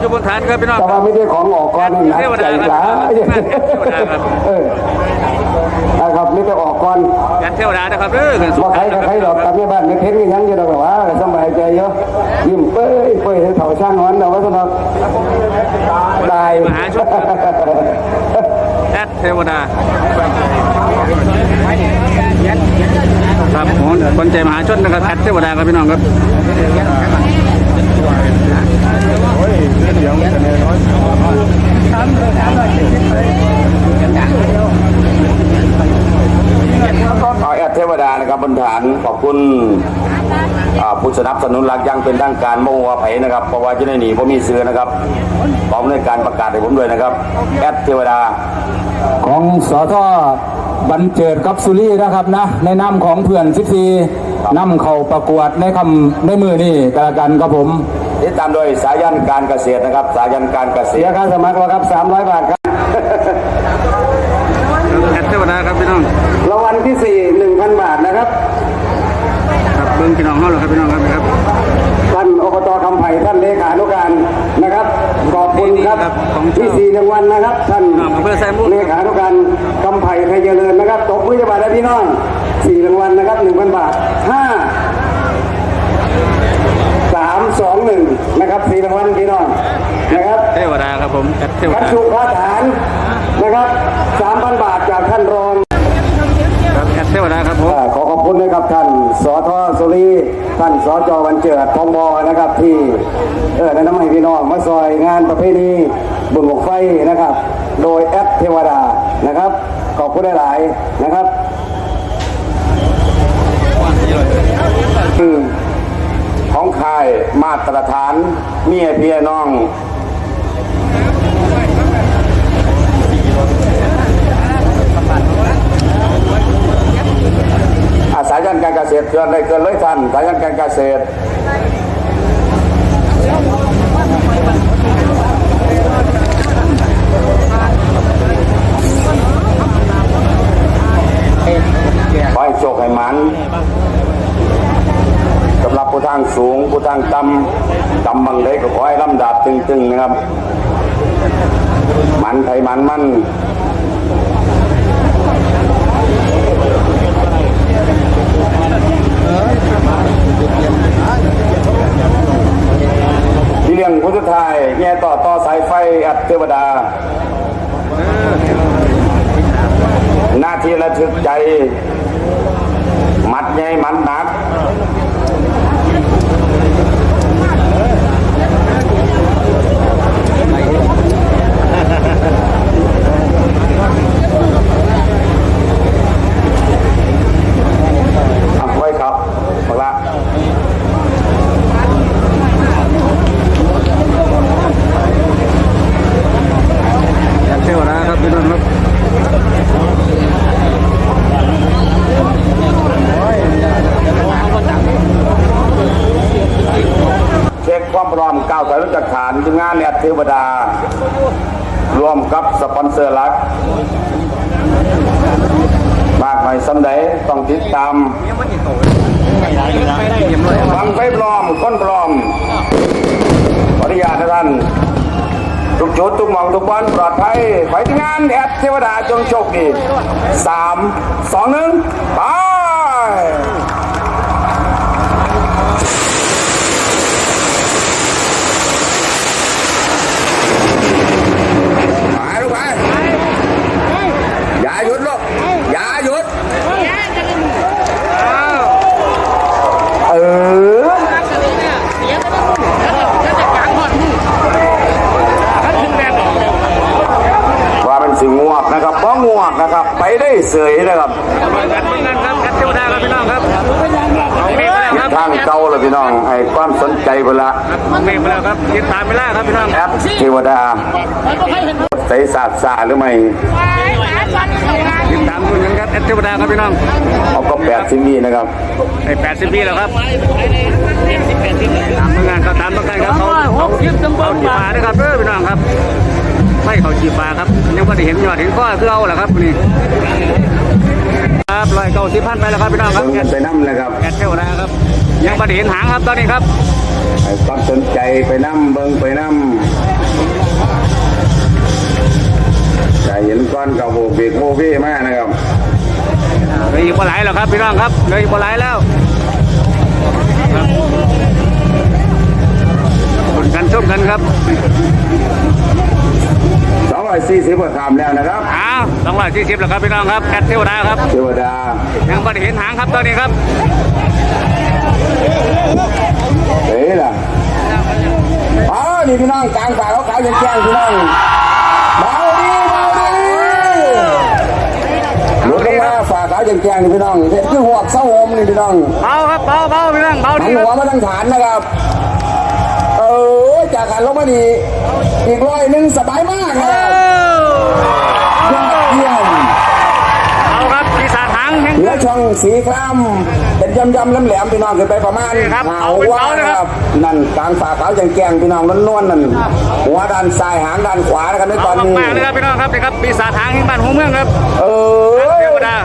อยู่บนฐานครับพี่น้องแต่ว่าไม่ได้ของออกก่อนนี่หนักใจหลายเทวดาครับเออนะครับไม่ได้ออกก่อนยันเทวดานะครับเด้อกันสุว่าใครกับใครหรอกกับแม่บ้านไม่เพ้นก็ยังอยู่ดอกว่าสบายใจเยอะยิ้มเป้ยเป้ยให้เถ่าช่างหอนเอาไว้สำหรับตายมหาชนแอดเทวดาครับผมคนใจมหาชนนะครับแอดเทวดาครับพี่น้องครับ เอาแอดเทวดานะครับบนฐานขอบคุณผู้สนับสนุนหลักยังเป็นทางการโมวาไผนะครับเพราะว่าจะได้หนีผมมีเสือนะครับพร้อมในการประกาศให้ผมด้วยนะครับแอดเทวดา ของสทบรรเจิดกับสุรีนะครับนะ ในนามของเพื่อน14นำเขาประกวดในคำในมือนี่กระกันครับผม ติดตามโดยสายันการเกษตรนะครับ สายันการเกษเสียตรค่าสมัครแล้วครับ300 บาทครับ แอดเทวดาครับพี่น้อง รางวัลที่ 4 1,000 บาทนะครับ ครับเบิ้งพี่น้องเขาเหรอครับพี่น้องครับครับ ท่านอบตคำไผ่ท่านเลขานุการนะครับ ขอบคุณครับ ที่สี่รางวัลนะครับ ท่านเลขานุการคำไผ่ไทยเจริญนะครับตบมือจะบาทได้พี่น้องสี่รางวัลนะครับหนึ่งพันบาทห้าสามสองหนึ่งนะครับสี่รางวัลพี่น้องนะครับ เทวดาครับ ผมแอดเทวพัดาชุข้าฐานนะครับสามพันบาทจากท่านรองครับแอดเทวดาครับผมอ่าขอขอบคุณนะครับท่านสอทอสุรีท่านสอจอวันเจิดทองบอนะครับที่เออแนะนำให้พี่น้องมาซอยงานประเพณีบุญบกไฟนะครับ โดยแอปเทวดานะครับ ขอบคุณหลายๆนะครับคือของค่ายมาตรฐานเมียเพียน้อง อาสายันการเกษตรเกินได้เกินเลยท่านสายันการเกษตรขอให้โชคให้มันสำหรับผู้ทางสูงผู้ทางต่ำต่ำบางเล็กก็ขอให้ลำดับตึงๆนะครับ มันไทยมันมัน ที่เรียงพุทธทายแง่ต่อต่อสายไฟอัดเทวดา หน้าที่ระทึกใจ มัดใหญ่มันหนัก อะไว้ครับบักละ แอดเทวดาครับพี่น้องครับ เช็คความพร้อมก้าวสายรู้จักฐานทีมงานแอดเทวดา รวมกับสปอนเซอร์หลัก มากหน่อยสำใดต้องติดตามฟังไฟปลอมก้นปลอมขออนุญาท่าน ทุกจุดทุกหมองทุกบอลปลอดภัยไปที่งานแอดเทวดาจงโชคดีสามสองหนึ่งไปลูกไปอย่าหยุดลูกอย่าหยุด เออ ว่าเป็นสิ่งงวกนะครับเพราะงวกนะครับ ไปได้เสยนะครับเหมือนกันเหมือนกันครับแอดเทวดาครับพี่น้องครับเอาเมฆไปแล้วครับทางเก่าเลยพี่น้องให้ความสนใจเวลาเอาเมฆไปแล้วครับติดตามไม่ล่าครับพี่น้องแอปเทวดาใสสาดสาหรือไม่ติดตามคุณกันครับแอดเทวดาครับพี่น้องเขาก็แปดสิบวีนะครับใน80ปีแล้วครับตามงานเขาตามต้องการครับเขาเขาเขาจีบปลาด้วยครับเด้อพี่น้องครับ ฟเขาจีบาครับ ยังไม่ได้เห็นยอดเห็นก้อคือเอาแหละครับนี่ครับลอยเก้าสิบพันไปแล้วครับพี่น้องครับไปน้ำเลยครับแกเท่วดาครับ ยังไม่ได้เห็นหางครับตอนนี้ครับความสนใจไปน้ำเบิ้งไปน้ำใจเห็นก้อนกับโบกเบกโบเว่มากนะครับเลยอีกปลาไหลแล้วครับพี่น้องครับเลยอีกปลาไหลแล้วคนกันชมกันครับ 240กว่าคำแล้วนะครับอ้าวสองร้อยสี่สิบแล้วครับพี่น้องครับแอดเทวดาครับเทวดายังไม่ได้เห็นหางครับตอนนี้ครับเฮ้ยล่ะอ๋อนี่พี่น้องกลางป่าเขาขาวยังแจ้งพี่น้องเบาดีเบาดีรถลงมาฝากขาวยังแจ้งนี่พี่น้องเห็นคือหัวเศร้าโฮมนี่พี่น้องเบาครับเบาเบาพี่น้องเบาหัดีนคหัวรับมาทางฐานนะครับเออ จากหันลงมานี่อีกร้อยหนึ่งสบายมากนะครับยอดเยี่ยมเอาครับปีศาจหางแห่งเหนือช่องสีคล้ำเป็นยำยำๆแหลมๆพี่น้องขึ้นไปประมาณนี่ครับหาเอาเป็นว่าเสาเลยนะคครัรับบนั่นกลางฝาขาวยังแกงพี่น้องนวลๆนั่นหัวด้านซ้ายหางด้านขวานะครับในตเอาอนนี้มากๆเลยครับพี่น้องครับนี่ครับปีศาจหางแห่งบ้านหัวเมืองครับ เอเทวอดา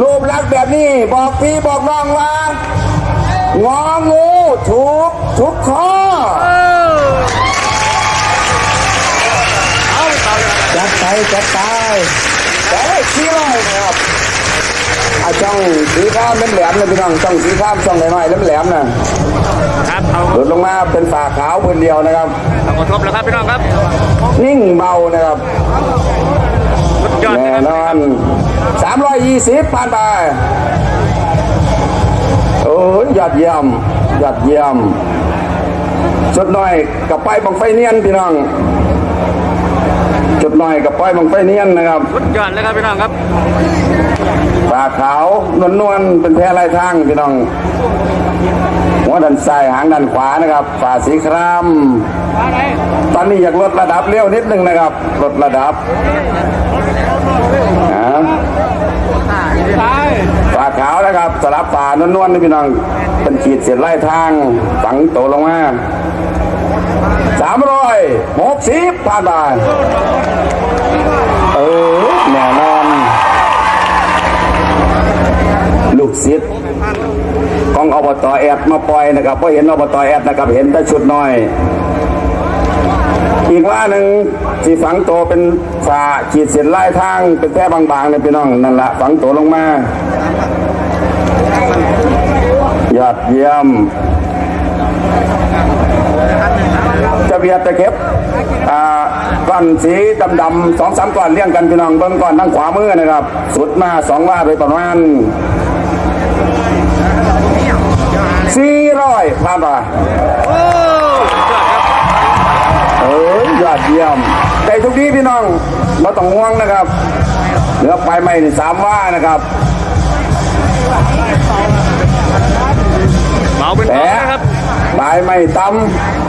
รูปลักษณ์แบบนี้บอกพี่บอกน้องว่างองูถูกทุกข้อ จัดไปจัดไปแต่ชี้ร้อยนะครับอาช่องสีข้ามเป็นแหลมๆนะพี่น้องช่องสีข้ามช่องน้อยๆแหลมๆนะครับเอาหลุดลงมาเป็นฝาขาวพื้นเดียวนะครับเอากระทบแล้วครับพี่น้องครับ นิ่งเบานะครับสุดยอดแน่นะครับนอน320ผ่านไปโอ้ยยอดเยี่ยมยอดเยี่ยมจุดหน่อยกับป้ายบังไฟเนียนพี่น้องจุดหน่อย กับป้ายบังไฟเนียนนะครับสุดยอดเลยครับพี่น้องครับปลาขาวนวลนวลๆเป็นแพรลายทางพี่น้อง หัวด้านซ้ายหางด้านขวานะครับฝาสีครามตอนนี้อยากลดระดับเร็วนิดนึงนะครับ ลดระดับอ่าฝาขาวนะครับสลับฝานวลๆนี่พี่น้องเป็นขีดเส้นไล่ทางฝังโตลงมาสามร้อยหกสิบผ่านไป เออแน่นอนลูกศิษย์ของอบตแอดมาปล่อยนะครับเพราะเห็นอบตแอดนะครับ เห็นแต่ชุดน้อย อีกว่าหนึ่งที่ฝังโตเป็นฝาขีดเส้นลายทางเป็นแท่บางๆเนี่ยพี่น้องนั่นละฝังโตลงมายอดเยี่ยม จะเบียดตะเข็บอ่าก้อนสีดำๆสองสามก้อนเรียงกันพี่น้องเบิ้งก้อนทั้งขวามือนะครับ สุดมาสองว่าโดยประมาณสี่ร้อยผ่านไปโอ้สุดยอดครับเอ้ยยอดเยี่ยมได้ทุกที่พี่น้องเราต้องห่วงนะครับเหลือไปไม่นี่สามว่านะครับเบาเป็นแต่เบานะครับปลายไม่ต่ำ